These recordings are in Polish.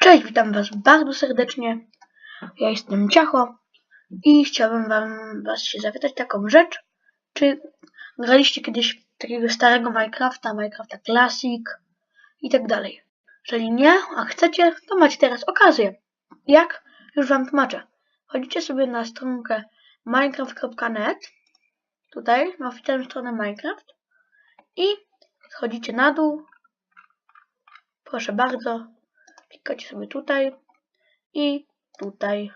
Cześć, witam was bardzo serdecznie. Ja jestem Ciacho i chciałbym wam was się zapytać taką rzecz. Czy graliście kiedyś takiego starego Minecrafta, Minecrafta Classic i tak dalej? Jeżeli nie, a chcecie, to macie teraz okazję. Jak? Już wam tłumaczę. Chodzicie sobie na stronkę minecraft.net tutaj, na oficjalną stronę Minecraft i schodzicie na dół. Proszę bardzo, klikacie sobie tutaj i tutaj.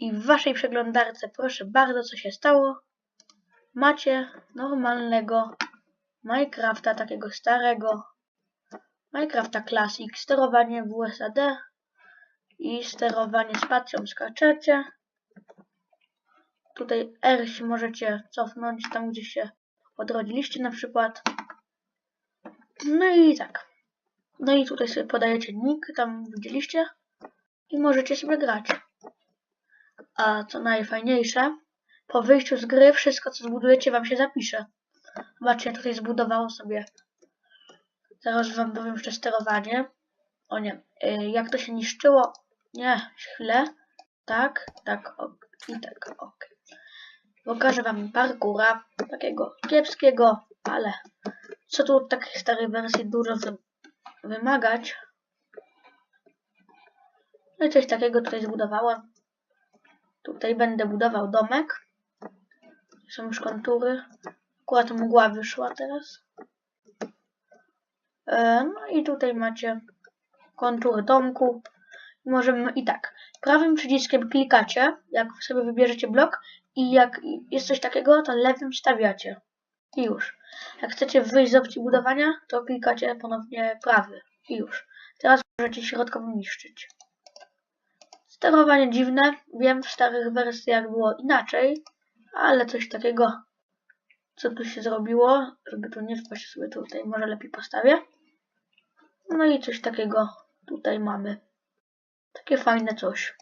I w waszej przeglądarce, proszę bardzo, co się stało? Macie normalnego Minecrafta, takiego starego. Minecrafta Classic, sterowanie WSAD i sterowanie spacją skaczecie. Tutaj R się możecie cofnąć tam, gdzie się odrodziliście na przykład. No i tak. No i tutaj sobie podajecie nick, tam widzieliście i możecie sobie grać. A co najfajniejsze, po wyjściu z gry wszystko co zbudujecie wam się zapisze. Zobaczcie, ja tutaj zbudowało sobie. Zaraz wam powiem jeszcze sterowanie. O nie, y, jak to się niszczyło? Nie, chwilę. Tak, tak, ok, i tak, ok. Pokażę wam parkura, takiego kiepskiego, ale co tu od takiej starej wersji dużo wymagać. No i coś takiego tutaj zbudowałem. Tutaj będę budował domek. Są już kontury. Akurat mgła wyszła teraz. E, no i tutaj macie kontury domku. Możemy i tak. Prawym przyciskiem klikacie, jak sobie wybierzecie blok i jak jest coś takiego, to lewym stawiacie. I już. Jak chcecie wyjść z opcji budowania, to klikacie ponownie prawy. I już. Teraz możecie środkowo niszczyć. Sterowanie dziwne. Wiem, w starych wersjach było inaczej, ale coś takiego, co tu się zrobiło, żeby tu nie wpaść sobie tutaj, może lepiej postawię. No i coś takiego tutaj mamy. Takie fajne coś.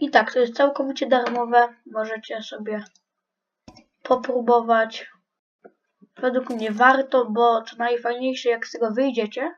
I tak, to jest całkowicie darmowe. Możecie sobie popróbować. Według mnie warto, bo co najfajniejsze, jak z tego wyjdziecie,